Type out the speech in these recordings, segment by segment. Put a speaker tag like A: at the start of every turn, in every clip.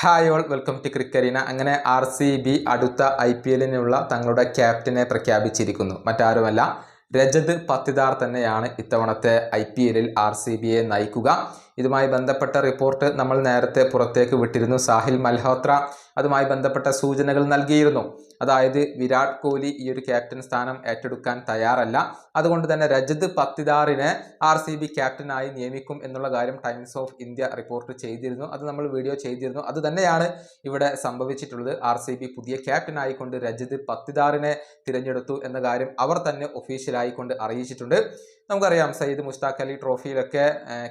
A: Hi all welcome to Cricarena അങ്ങനെ R C B അടുത്ത I P എല്ലിനുള്ള തങ്ങളുടെ ക്യാപ്റ്റനെ പ്രഖ്യാപിച്ചിരിക്കുന്നു. മറ്റാരുമല്ല രജത് പത്തിദാർ തന്നെയാണ് ഇത്തവണത്തെ ഐ പി എല്ലിൽ ആർ സി ബിയെ നയിക്കുക. ഇതുമായി ബന്ധപ്പെട്ട റിപ്പോർട്ട് നമ്മൾ നേരത്തെ പുറത്തേക്ക് വിട്ടിരുന്നു. സാഹിൽ മൽഹോത്ര അതുമായി ബന്ധപ്പെട്ട സൂചനകൾ നൽകിയിരുന്നു. അതായത് വിരാട് കോഹ്ലി ഈ ഒരു ക്യാപ്റ്റൻ സ്ഥാനം ഏറ്റെടുക്കാൻ തയ്യാറല്ല. അതുകൊണ്ട് തന്നെ രജത് പത്തിദാറിനെ ആർ സി ബി ക്യാപ്റ്റനായി നിയമിക്കും എന്നുള്ള കാര്യം ടൈംസ് ഓഫ് ഇന്ത്യ റിപ്പോർട്ട് ചെയ്തിരുന്നു. അത് നമ്മൾ വീഡിയോ ചെയ്തിരുന്നു. അത് തന്നെയാണ് ഇവിടെ സംഭവിച്ചിട്ടുള്ളത്. ആർ സി ബി പുതിയ ക്യാപ്റ്റനായിക്കൊണ്ട് രജത് പത്തിദാറിനെ തിരഞ്ഞെടുത്തു എന്ന കാര്യം അവർ തന്നെ ഒഫീഷ്യലായിക്കൊണ്ട് അറിയിച്ചിട്ടുണ്ട്. നമുക്കറിയാം സയ്യിദ് മുഷ്താഖ് അലി ട്രോഫിയിലൊക്കെ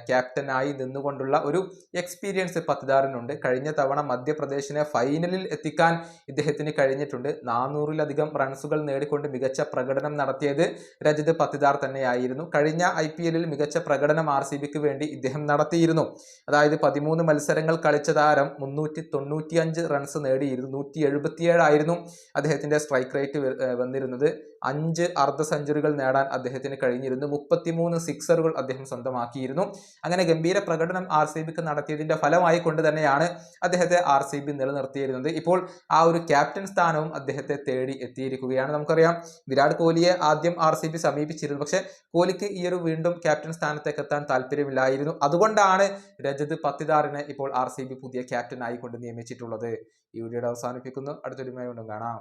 A: ക്യാപ്റ്റനായി നിന്നുകൊണ്ടുള്ള ഒരു എക്സ്പീരിയൻസ് പത്തിദാറിനുണ്ട്. കഴിഞ്ഞ തവണ മധ്യപ്രദേശിനെ ഫൈനലിൽ എത്തിക്കാൻ ഇദ്ദേഹത്തിന് കഴിഞ്ഞിട്ടുണ്ട്. നാനൂറിലധികം റൺസുകൾ നേടിക്കൊണ്ട് മികച്ച പ്രകടനം നടത്തിയത് രജിത് പത്തിദാർ തന്നെയായിരുന്നു. കഴിഞ്ഞ ഐ പി എല്ലിൽ മികച്ച പ്രകടനം ആർ സി ബിക്ക് വേണ്ടി ഇദ്ദേഹം നടത്തിയിരുന്നു. അതായത് പതിമൂന്ന് മത്സരങ്ങൾ കളിച്ച താരം മുന്നൂറ്റി തൊണ്ണൂറ്റിയഞ്ച് റൺസ് നേടിയിരുന്നു നൂറ്റി എഴുപത്തിയേഴായിരുന്നു അദ്ദേഹത്തിന്റെ സ്ട്രൈക്ക് റേറ്റ് വന്നിരുന്നത്. അഞ്ച് അർദ്ധ സെഞ്ചുറികൾ നേടാൻ അദ്ദേഹത്തിന് കഴിഞ്ഞിരുന്നു. മുപ്പത്തിമൂന്ന് സിക്സറുകൾ അദ്ദേഹം സ്വന്തമാക്കിയിരുന്നു. അങ്ങനെ ഗംഭീര പ്രകടനം ആർ സി ബിക്ക് നടത്തിയതിന്റെ ഫലമായി കൊണ്ട് തന്നെയാണ് അദ്ദേഹത്തെ ആർ സി ബി നിലനിർത്തിയിരുന്നത്. ഇപ്പോൾ ആ ഒരു ക്യാപ്റ്റൻ സ്ഥാനവും അദ്ദേഹത്തെ തേടി എത്തിയിരിക്കുകയാണ്. നമുക്കറിയാം വിരാട് കോഹ്ലിയെ ആദ്യം ആർ സി ബി സമീപിച്ചിരുന്നു. പക്ഷേ കോഹ്ലിക്ക് ഈ ഒരു വീണ്ടും ക്യാപ്റ്റൻ സ്ഥാനത്തേക്ക് എത്താൻ താല്പര്യമില്ലായിരുന്നു. അതുകൊണ്ടാണ് രജത് പത്തിദാറിനെ ഇപ്പോൾ ആർ സി ബി പുതിയ ക്യാപ്റ്റൻ ആയിക്കൊണ്ട് നിയമിച്ചിട്ടുള്ളത്. ഈ വീഡിയോ അവസാനിപ്പിക്കുന്നു. അടുത്തൊരുമയുണ്ടും കാണാം.